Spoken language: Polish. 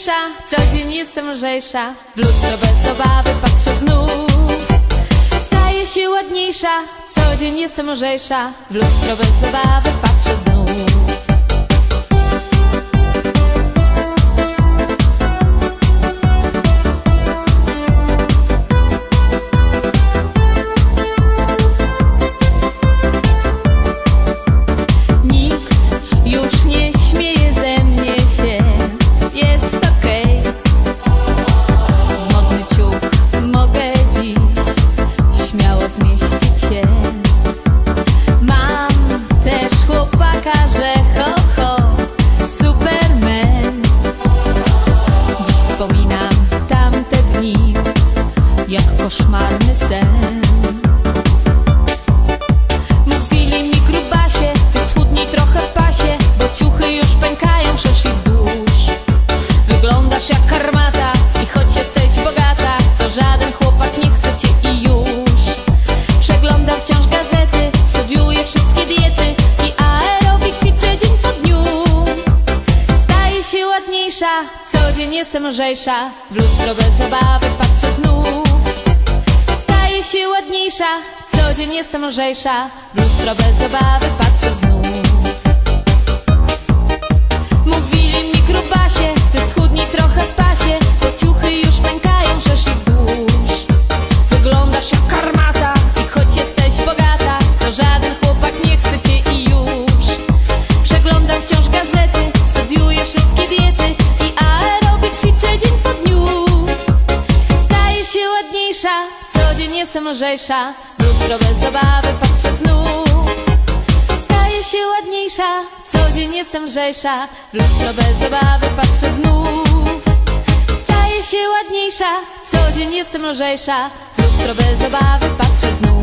ładniejsza Co dzień jestem lżejsza. W lustro bez obawy patrzę znów. Staję się ładniejsza Co dzień jestem lżejsza. W lustro bez obawy patrzę znów Śmiało zmieścić się. Mam też chłopaka, że ho ho Superman. Dziś wspominam tamte dni Jak koszmarny sen. Mówili mi grubasie, ty schudnij trochę pasie Bo ciuchy już pękają szerszy wzdłuż. Wyglądasz jak karmata ładniejsza, co dzień jestem lżejsza. W lustro bez obawy patrzę znów. Staję się ładniejsza, co dzień jestem lżejsza. W lustro bez obawy patrzę znów jestem lżejsza W lustro bez obawy patrzę znów. Staję się ładniejsza, co dzień jestem lżejsza W lustro bez obawy patrzę znów. Staję się ładniejsza, co dzień jestem lżejsza W lustro bez obawy patrzę znów